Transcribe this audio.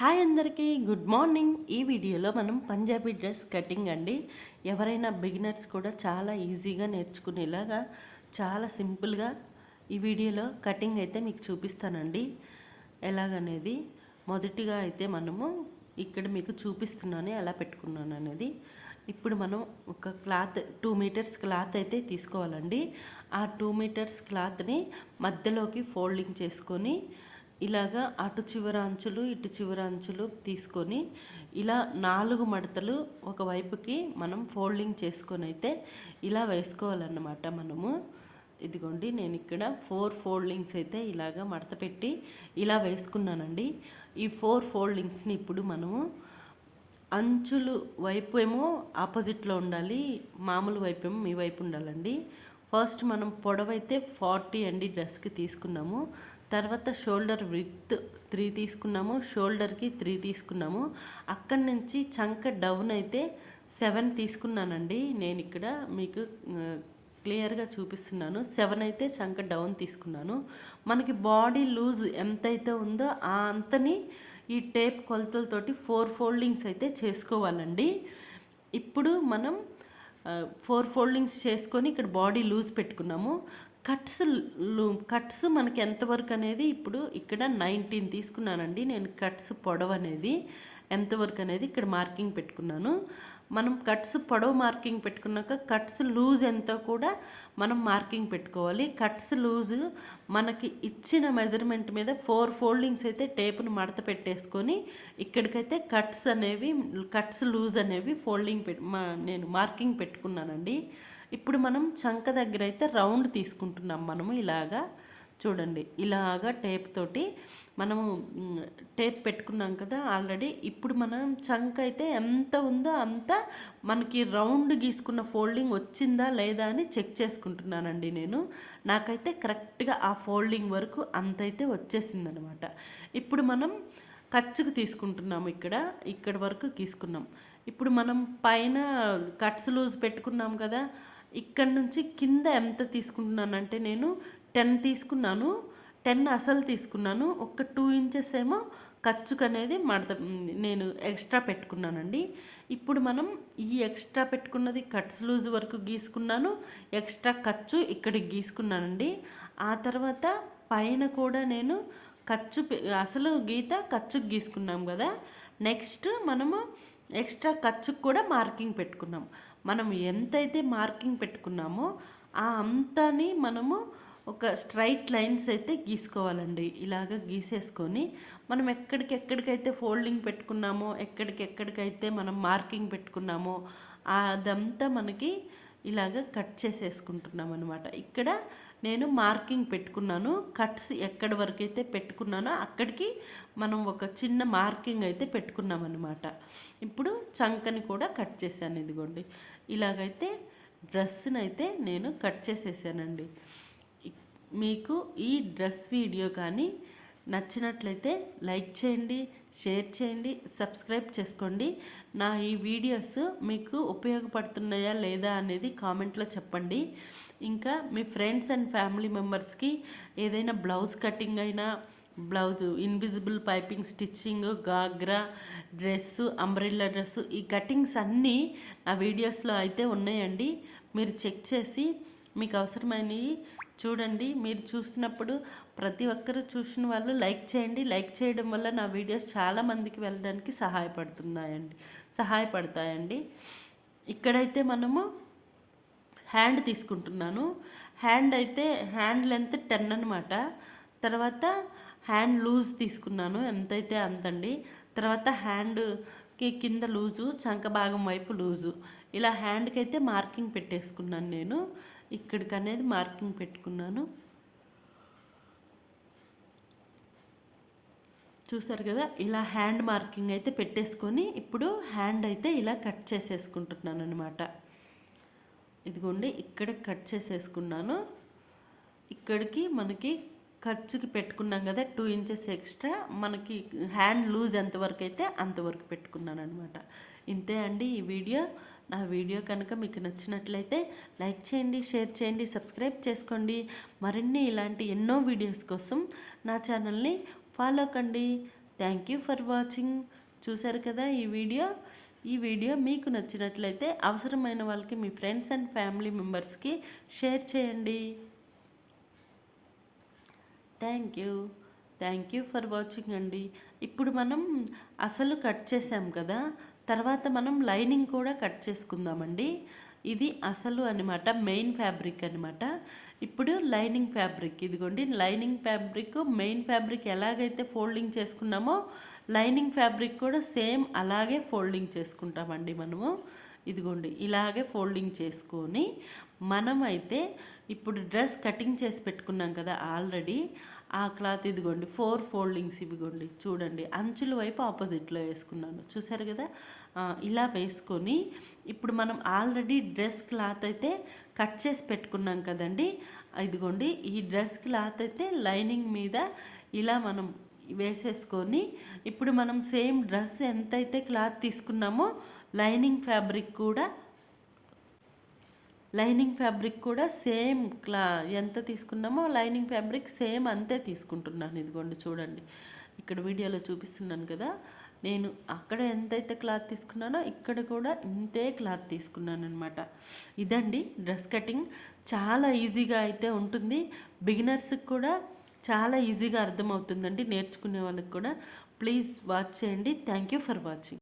Hi అందరికీ good morning. ఈ వీడియోలో మనం పంజాబీ డ్రెస్ కటింగ్ అండి. ఎవరైనా బిగినర్స్ కూడా చాలా ఈజీగా నేర్చుకునేలాగా చాలా సింపుల్గా ఈ వీడియోలో కటింగ్ అయితే మీకు చూపిస్తానండి. ఎలాగనేది? మొదటిగా అయితే మనము ఇక్కడ మీకు చూపిస్తున్నాను ఎలా పెట్టుకున్నాను అనేది. ఇప్పుడు మనం ఒక క్లాత్ టూ మీటర్స్ క్లాత్ అయితే తీసుకోవాలండి. ఆ టూ మీటర్స్ క్లాత్ని మధ్యలోకి ఫోల్డింగ్ చేసుకొని ఇలాగా అటు చివర అంచులు ఇటు చివర అంచులు తీసుకొని ఇలా నాలుగు మడతలు ఒకవైపుకి మనం ఫోల్డింగ్ చేసుకొని అయితే ఇలా వేసుకోవాలన్నమాట మనము. ఇదిగోండి నేను ఇక్కడ ఫోర్ ఫోల్డింగ్స్ అయితే ఇలాగా మడత పెట్టి ఇలా వేసుకున్నానండి. ఈ ఫోర్ ఫోల్డింగ్స్ని ఇప్పుడు మనము అంచులు వైపు ఏమో ఆపోజిట్లో ఉండాలి మామూలు వైపు ఏమో మీ వైపు ఉండాలండి. ఫస్ట్ మనం పొడవైతే ఫార్టీ అండి డ్రెస్కి తీసుకున్నాము. తర్వాత షోల్డర్ విత్ త్రీ తీసుకున్నాము షోల్డర్కి త్రీ తీసుకున్నాము. అక్కడి నుంచి చంక డౌన్ అయితే సెవెన్ తీసుకున్నానండి. నేను ఇక్కడ మీకు క్లియర్గా చూపిస్తున్నాను. సెవెన్ అయితే చంక డౌన్ తీసుకున్నాను. మనకి బాడీ లూజ్ ఎంతైతే ఉందో ఆ అంతని ఈ టేప్ కొలతలతోటి ఫోర్ ఫోల్డింగ్స్ అయితే చేసుకోవాలండి. ఇప్పుడు మనం ఫోర్ ఫోల్డింగ్స్ చేసుకొని ఇక్కడ బాడీ లూజ్ పెట్టుకున్నాము. కట్స్ కట్స్ మనకి ఎంతవరకు అనేది ఇప్పుడు ఇక్కడ నైన్టీన్ తీసుకున్నానండి. నేను కట్స్ పొడవు అనేది ఎంతవరకు అనేది ఇక్కడ మార్కింగ్ పెట్టుకున్నాను. మనం కట్స్ పొడవు మార్కింగ్ పెట్టుకున్నాక కట్స్ లూజ్ ఎంతో కూడా మనం మార్కింగ్ పెట్టుకోవాలి. కట్స్ లూజ్ మనకి ఇచ్చిన మెజర్మెంట్ మీద ఫోర్ ఫోల్డింగ్స్ అయితే టేప్ను మడత పెట్టేసుకొని ఇక్కడికైతే కట్స్ అనేవి కట్స్ లూజ్ అనేవి ఫోల్డింగ్ పెట్ నేను మార్కింగ్ పెట్టుకున్నానండి. ఇప్పుడు మనం చంక దగ్గర అయితే రౌండ్ తీసుకుంటున్నాం మనము ఇలాగా. చూడండి. ఇలాగా టేప్ తోటి మనము టేప్ పెట్టుకున్నాం కదా ఆల్రెడీ. ఇప్పుడు మనం చంక అయితే ఎంత ఉందో అంత మనకి రౌండ్ గీసుకున్న ఫోల్డింగ్ వచ్చిందా లేదా అని చెక్ చేసుకుంటున్నానండి నేను. నాకైతే కరెక్ట్గా ఆ ఫోల్డింగ్ వరకు అంతైతే వచ్చేసిందనమాట. ఇప్పుడు మనం ఖర్చుకు తీసుకుంటున్నాము ఇక్కడ. ఇక్కడ వరకు తీసుకున్నాం ఇప్పుడు మనం పైన కట్స్ లూజ్ పెట్టుకున్నాం కదా. ఇక్కడ నుంచి కింద ఎంత తీసుకుంటున్నానంటే నేను టెన్ తీసుకున్నాను టెన్ అసలు తీసుకున్నాను. ఒక టూ ఇంచెస్ ఏమో ఖర్చుకు అనేది మడత నేను ఎక్స్ట్రా పెట్టుకున్నానండి. ఇప్పుడు మనం ఈ ఎక్స్ట్రా పెట్టుకున్నది కట్స్ లూజ్ వరకు గీసుకున్నాను ఎక్స్ట్రా ఖర్చు ఇక్కడికి గీసుకున్నానండి. ఆ తర్వాత పైన కూడా నేను ఖర్చు అసలు గీత ఖర్చుకు గీసుకున్నాం కదా. నెక్స్ట్ మనము ఎక్స్ట్రా ఖర్చుకు కూడా మార్కింగ్ పెట్టుకున్నాం. మనం ఎంతైతే మార్కింగ్ పెట్టుకున్నామో ఆ అంతాని మనము ఒక స్ట్రైట్ లైన్స్ అయితే గీసుకోవాలండి. ఇలాగ గీసేసుకొని మనం ఎక్కడికి ఎక్కడికైతే ఫోల్డింగ్ పెట్టుకున్నామో ఎక్కడికి ఎక్కడికైతే మనం మార్కింగ్ పెట్టుకున్నామో అదంతా మనకి ఇలాగ కట్ చేసేసుకుంటున్నాం అనమాట ఇక్కడ నేను మార్కింగ్ పెట్టుకున్నాను. కట్స్ ఎక్కడి వరకు అయితే పెట్టుకున్నానో అక్కడికి మనం ఒక చిన్న మార్కింగ్ అయితే పెట్టుకున్నాం అనమాట ఇప్పుడు చంకని కూడా కట్ చేశాను ఇదిగోండి. ఇలాగైతే డ్రెస్ని అయితే నేను కట్ చేసేసానండి. మీకు ఈ డ్రెస్ వీడియో కానీ నచ్చినట్లయితే లైక్ చేయండి షేర్ చేయండి సబ్స్క్రైబ్ చేసుకోండి. నా ఈ వీడియోస్ మీకు ఉపయోగపడుతున్నాయా లేదా అనేది కామెంట్లో చెప్పండి. ఇంకా మీ ఫ్రెండ్స్ అండ్ ఫ్యామిలీ మెంబర్స్కి ఏదైనా బ్లౌజ్ కటింగ్ అయినా blouse invisible piping stitching ghagra dress umbrella dress ఈ కటింగ్స్ అన్నీ నా వీడియోస్లో అయితే ఉన్నాయండి. మీరు చెక్ చేసి మీకు అవసరమైనవి చూడండి. మీరు చూసినప్పుడు ప్రతి ఒక్కరు చూసిన వాళ్ళు లైక్ చేయండి. లైక్ చేయడం వల్ల నా వీడియోస్ చాలామందికి వెళ్ళడానికి సహాయపడుతున్నాయండి. సహాయపడతాయండి. ఇక్కడైతే మనము హ్యాండ్ తీసుకుంటున్నాను. హ్యాండ్ అయితే హ్యాండ్ లెంత్ టెన్ అనమాట తర్వాత హ్యాండ్ లూజ్ తీసుకున్నాను. ఎంతైతే అంతండి. తర్వాత హ్యాండ్కి కింద లూజు చంక భాగం వైపు లూజు. ఇలా హ్యాండ్కి అయితే మార్కింగ్ పెట్టేసుకున్నాను నేను. ఇక్కడికి అనేది మార్కింగ్ పెట్టుకున్నాను. చూసారు కదా ఇలా హ్యాండ్ మార్కింగ్ అయితే పెట్టేసుకొని ఇప్పుడు హ్యాండ్ అయితే ఇలా కట్ చేసేసుకుంటున్నాను అనమాట ఇదిగోండి ఇక్కడ కట్ చేసేసుకున్నాను. ఇక్కడికి మనకి ఖర్చుకి పెట్టుకున్నాం కదా టూ ఇంచెస్ ఎక్స్ట్రా. మనకి హ్యాండ్ లూజ్ ఎంతవరకు అయితే అంతవరకు పెట్టుకున్నాను అనమాట ఇంతే అండి ఈ వీడియో. నా వీడియో కనుక మీకు నచ్చినట్లయితే లైక్ చేయండి షేర్ చేయండి సబ్స్క్రైబ్ చేసుకోండి. మరిన్ని ఇలాంటి ఎన్నో వీడియోస్ కోసం నా ఛానల్ని ఫాలో కండి. థ్యాంక్ యూ ఫర్ వాచింగ్ చూశారు కదా ఈ వీడియో? ఈ వీడియో మీకు నచ్చినట్లయితే అవసరమైన వాళ్ళకి మీ ఫ్రెండ్స్ అండ్ ఫ్యామిలీ మెంబర్స్కి షేర్ చేయండి. Thank you thank you for watching అండి. ఇప్పుడు మనం అసలు కట్ చేసాం కదా? తర్వాత మనం లైనింగ్ కూడా కట్ చేసుకుందామండి. ఇది అసలు అనమాట మెయిన్ ఫ్యాబ్రిక్ అనమాట ఇప్పుడు లైనింగ్ ఫ్యాబ్రిక్ ఇదిగోండి లైనింగ్ ఫ్యాబ్రిక్ మెయిన్ ఫ్యాబ్రిక్ ఎలాగైతే ఫోల్డింగ్ చేసుకున్నామో లైనింగ్ ఫ్యాబ్రిక్ కూడా సేమ్ అలాగే ఫోల్డింగ్ చేసుకుంటామండి మనము. ఇదిగోండి ఇలాగే ఫోల్డింగ్ చేసుకొని మనమైతే ఇప్పుడు డ్రెస్ కటింగ్ చేసి పెట్టుకున్నాం కదా ఆల్రెడీ. ఆ క్లాత్ ఇదిగోండి ఫోర్ ఫోల్డింగ్స్ ఇవిగోండి చూడండి. అంచుల వైపు ఆపోజిట్లో వేసుకున్నాను. చూసారు కదా? ఇలా వేసుకొని ఇప్పుడు మనం ఆల్రెడీ డ్రెస్ క్లాత్ అయితే కట్ చేసి పెట్టుకున్నాం కదండి. ఇదిగోండి ఈ డ్రెస్ క్లాత్ అయితే లైనింగ్ మీద ఇలా మనం వేసేసుకొని ఇప్పుడు మనం సేమ్ డ్రెస్ ఎంతైతే క్లాత్ తీసుకున్నామో లైనింగ్ ఫ్యాబ్రిక్ కూడా లైనింగ్ ఫ్యాబ్రిక్ కూడా సేమ్ క్లా ఎంత తీసుకున్నామో లైనింగ్ ఫ్యాబ్రిక్ సేమ్ అంతే తీసుకుంటున్నాను. ఇదిగోండి చూడండి. ఇక్కడ వీడియోలో చూపిస్తున్నాను కదా. నేను అక్కడ ఎంతైతే క్లాత్ తీసుకున్నానో ఇక్కడ కూడా ఇంతే క్లాత్ తీసుకున్నాను అనమాట ఇదండి డ్రెస్ కటింగ్. చాలా ఈజీగా అయితే ఉంటుంది. బిగినర్స్కి కూడా చాలా ఈజీగా అర్థమవుతుందండి నేర్చుకునే వాళ్ళకి కూడా. ప్లీజ్ వాచ్ చేయండి. Thank you for watching.